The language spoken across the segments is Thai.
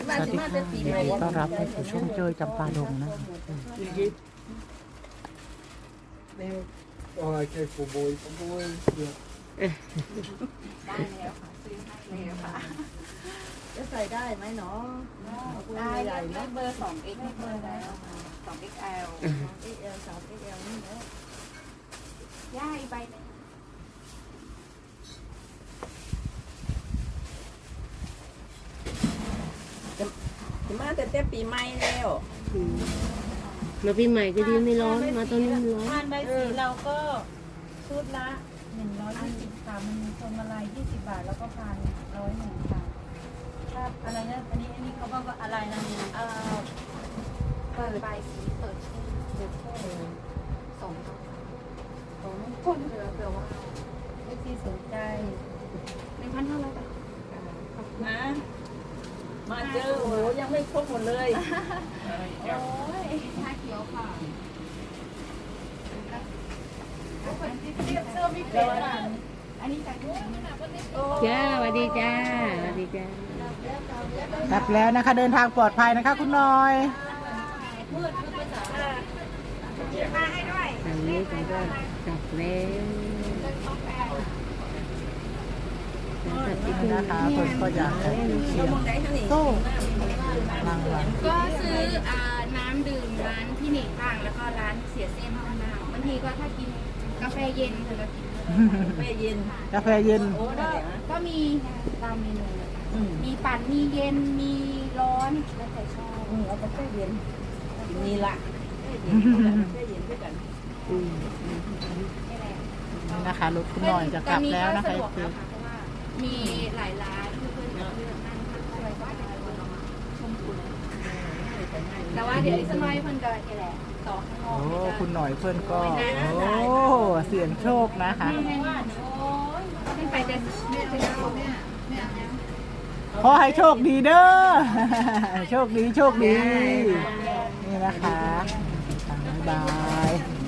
สวัสดีค่ะยินดีต้อนรับเข้าสู่ช่องเจยจำปาดงนะคะ Oh, ik kijk voor mooi, voor mooi. Ja. ได้แล้วค่ะซื้อให้แล้วค่ะจะใส่ได้ไหมเนาะได้ใหญ่เลืเนาะอกเบอร์สอง X เบอร์แล้วสอง XL เอ็กเอลสามเอ็กเอลนี่เนาะย่าอีกใบนึง สิมาแต่แต่ปีใหม่แล้วมาปีใหม่ก็ดีไม่ร้อนมาตอนนี้มันร้อนทานใบสีเราก็ชุดละหนึ่งร้อยยี่สิบค่ะมันมีพวงมาลัยยี่สิบบาทแล้วก็พันร้อยหนึ่งค่ะถ้าอะไรนะอันนี้อันนี้เขาบอกว่าอะไรนะเนี่ยเอ่อเปิดใบสีเปิดชื่อเปิดชื่อสองครับสองคนเรือเผื่อว่าเอฟซีสนใจหนึ่งพันห้าร้อยบาทนะ มาเจอโอ้โหยังไม่ครบหมดเลยโอ้ยชาเขียวค่ะแล้วนะอันนี้จากที่ไหนจ้าสวัสดีจ้าสวัสดีจ้ากลับแล้วนะคะ เดินทางปลอดภัยนะคะ คุณน้อยทางนี้ผมก็กลับแล้วจัดอีก นี่นะคะคนก็อยากจะเชียร์โต้รางวัลก็ซื้ออ่าน้ำดื่มร้านพี่หนิงบ้างแล้วก็ร้านเสียเส้นห้องน้ำบางทีก็ถ้ากินกาแฟเย็นคือเรากินแม่เย็นกาแฟเย็นโอ้ได้นะก็มีตามเมนูเลยค่ะอืมมีปั่นมีเย็นมีร้อนแล้วแต่ชอบอืมเอากาแฟเย็นกินนี่ละกาแฟเย็นด้วยกันนี่แหละนี่นะคะรถคุณน้อยจะกลับแล้วนะคะ มีหลายร้านที่เพื่อนจะเลือกนั่งทานอะไรก็จะเอามาชมคุณแต่ว่าเดี๋ยวอีกสักหน่อยเพิ่นก็นี่แหละต่อข้างนอโอ้กให้จะคุณหน่อยเพื่อนก็ โอ้ เสียงโชคนะคะไม่ไม่ว่าโอ้ยขึ้นไปจะแม่ไปเอาแม่แม่เอาแล้วขอให้โชคดีเด้อ โชคดีโชคดี นี่นะคะ บ๊ายบาย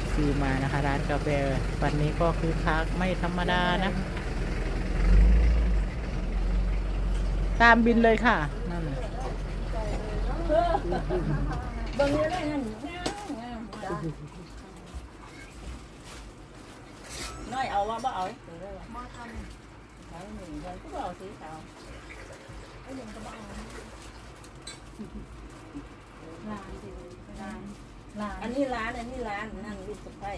นะคะมีเอฟซีมานะคะ ร้านกาแฟวันนี้ก็คือคักไม่ธรรมดานะ ตามบินเลยค่ะนั่นน่ะเบิ่งนี้ได้เงินน้อยเอาว่าบ่เอามาทำขายหนึ่งวันก็บ่เอาสีขาวร้านสิร้าน อันนี้ร้านอันนี้ร้านนั่งลูกสะใภ้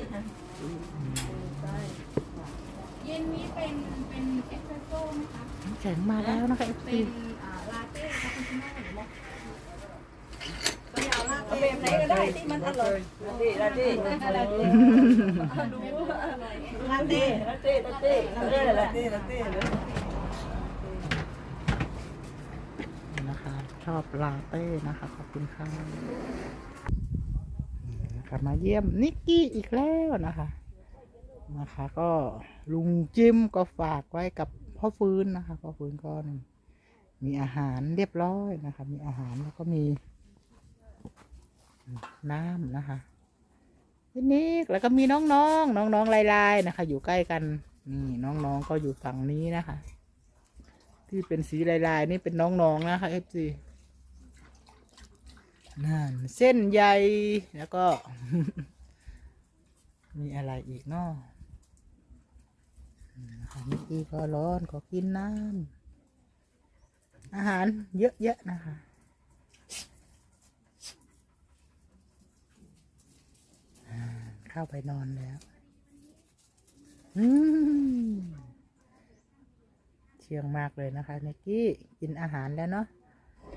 เย็นนี้เป็นเป็นเอสเปรสโซ่ไหมคะ แข็งมาแล้วนะคะเอสเปรสโซ่ลาเต้ค่ะคุณแม่หรือว่าก็อยากลาเอาเต้แไหนก็ได้ที่มันอร่อยลาเต้ลาเต้ลาเต้ดูอร่อยลาเต้ลาเต้ลาเต้ลาเต้ลาเต้ลาเต้นะคะ ชอบลาเต้นะคะ ขอบคุณค่ะ มาเยี่ยมนิกกี้อีกแล้วนะคะนะคะ ก็ลุงจิมก็ฝากไว้กับพ่อฟื้นนะคะพ่อฟื้นก็มีอาหารเรียบร้อยนะคะ มีอาหารแล้วก็มีน้ำนะคะนิกแล้วก็มีน้องๆน้องๆลายๆนะคะ อยู่ใกล้กันนี่น้องๆก็อยู่ฝั่งนี้นะคะ ที่เป็นสีลายๆนี่เป็นน้องๆนะคะเอฟซี นั่นเส้นใยแล้วก็ มีอะไรอีกเนาะนิกกี้ก็ร้อนก็กินน้ำอาหารเยอะแยะนะคะเข้าไปนอนแล้วอืมเชื่องมากเลยนะคะนิกกี้กินอาหารแล้วเนาะ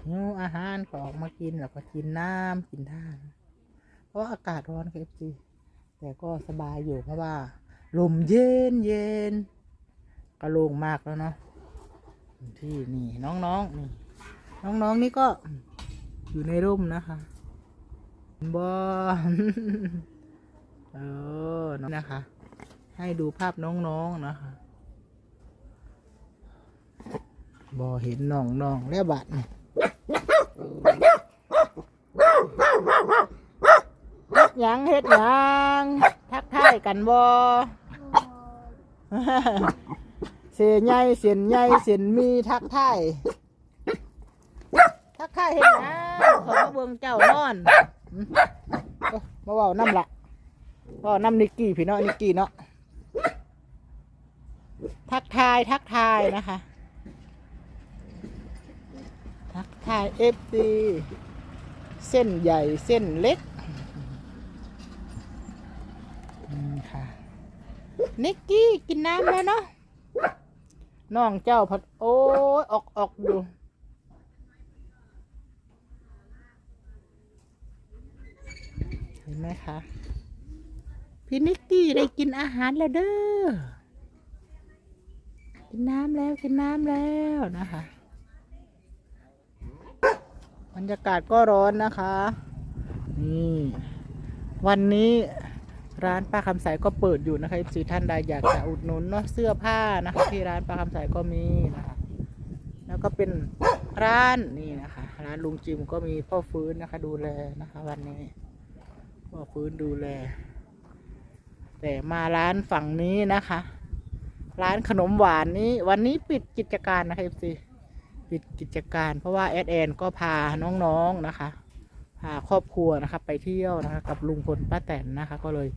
หิวอาหารก็ออกมากินแล้วก็กินน้ำกินท่าเพราะว่าอากาศร้อนครับพี่แต่ก็สบายอยู่เพราะว่าลมเย็นเย็นก็โล่งมากแล้วเนาะที่นี่น้องๆนี่น้องๆนี่ก็อยู่ในร่มนะคะบอเออนะคะ ให้ดูภาพน้องๆนะคะบอเห็นน้องๆแล้วบัดนี่เฮ็ดห ยังเฮ็ดยังทักทายกันบอเสียใหญ่เสียนใหญ่เสียนมีทักทายทักทายเห็นนะขอมาเบิ่งเจ้านอนมาเว่าน้ำละเว่าน้ำนิกกี้พี่เนาะนิกกี้เนาะทักทายทักทายนะคะ ทักทายเอฟซีเส้นใหญ่เส้นเล็กค่ะนิกกี้กินน้ำแล้วเนาะน้องเจ้าพัดโอ้ยออกออกอยู่เห็นไหมคะพี่นิกกี้ได้กินอาหารแล้วเด้อกินน้ำแล้วกินน้ำแล้วนะคะ บรรยากาศก็ร้อนนะคะ นี่ วันนี้ร้านป้าคำใสก็เปิดอยู่นะคะสีท่านใดอยากจะอุดหนุนเนาะเสื้อผ้านะคะ ที่ร้านป้าคำใสก็มีนะคะ แล้วก็เป็นร้านนี่นะคะ ร้านลุงจิมก็มีพ่อฟื้นนะคะ ดูแลนะคะ วันนี้พ่อฟื้นดูแล แต่มาร้านฝั่งนี้นะคะ ร้านขนมหวานนี้ วันนี้ปิดกิจการนะคะเอฟซี ปิดกิจการ เพราะว่าแอดแอนก็พาน้องๆนะคะ พาครอบครัวนะคะ ไปเที่ยวนะคะ กับลุงพลป้าแตนนะคะ ก็เลย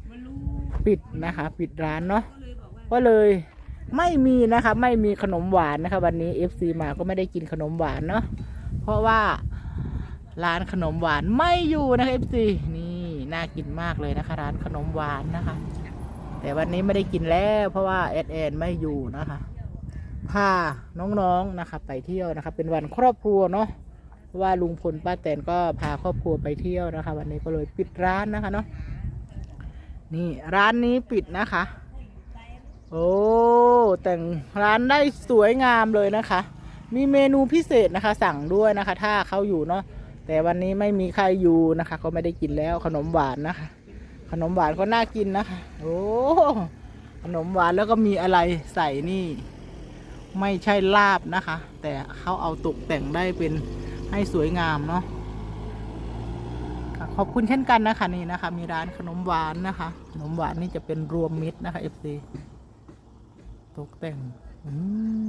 ปิดนะคะ ปิดร้านเนาะก็เลยไม่มีนะคะ ไม่มีขนมหวานนะคะ วันนี้ FC มาก็ไม่ได้กินขนมหวานเนาะเพราะว่าร้านขนมหวานไม่อยู่นะคะ FC นี่น่ากินมากเลยนะคะ ร้านขนมหวานนะคะ แต่วันนี้ไม่ได้กินแล้ว เพราะว่าแอดแอนไม่อยู่นะคะ พาน้องๆนะคะไปเที่ยวนะคะเป็นวันครอบครัวเนาะเพราะว่าลุงพลป้าแตนก็พาครอบครัวไปเที่ยวนะคะ วันนี้ก็เลยปิดร้านนะคะเนาะนี่ร้านนี้ปิดนะคะ โอ้แต่งร้านได้สวยงามเลยนะคะ มีเมนูพิเศษนะคะ สั่งด้วยนะคะ ถ้าเขาอยู่เนาะแต่วันนี้ไม่มีใครอยู่นะคะ ก็ไม่ได้กินแล้วขนมหวานนะคะ ขนมหวานก็น่ากินนะคะ โอ้ขนมหวานแล้วก็มีอะไรใส่นี่ ไม่ใช่ลาบนะคะ แต่เขาเอาตกแต่งได้เป็นให้สวยงามเนาะขอบคุณเช่นกันนะคะนี่นะคะ มีร้านขนมหวานนะคะ ขนมหวานนี่จะเป็นรวมมิตรนะคะ FC ตกแต่งอื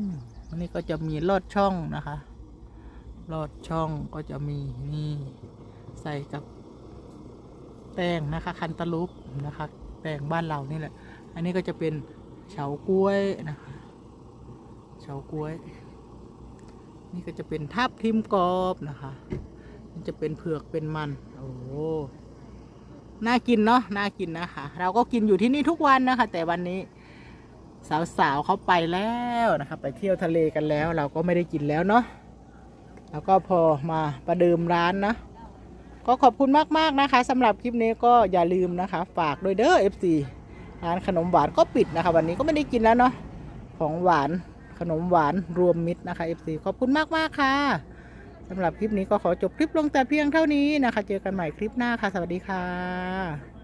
มอันนี้ก็จะมีลอดช่องนะคะลอดช่องก็จะมีนี่ใส่กับแตงนะคะ คันตะลุปนะคะ แตงบ้านเรานี่แหละ อันนี้ก็จะเป็นเฉาก้วยนะคะ ฉาก้วย นี่ก็จะเป็นทับทิมกรอบนะคะนี่จะเป็นเผือกเป็นมัน โอ้น่ากินเนาะน่ากินนะคะ เราก็กินอยู่ที่นี่ทุกวันนะคะ แต่วันนี้สาวๆเขาไปแล้วนะคะ ไปเที่ยวทะเลกันแล้ว เราก็ไม่ได้กินแล้วเนาะแล้วก็พอมาประเดิมร้านนะก็ขอบคุณมากๆนะคะสำหรับคลิปนี้ก็อย่าลืมนะคะ ฝากด้วยเด้อ FC ร้านขนมหวานก็ปิดนะคะ วันนี้ก็ไม่ได้กินแล้วเนาะของหวาน ขนมหวานรวมมิตรนะคะ FC ขอบคุณมากๆค่ะสำหรับคลิปนี้ก็ขอจบคลิปลงแต่เพียงเท่านี้นะคะ เจอกันใหม่คลิปหน้าค่ะ สวัสดีค่ะ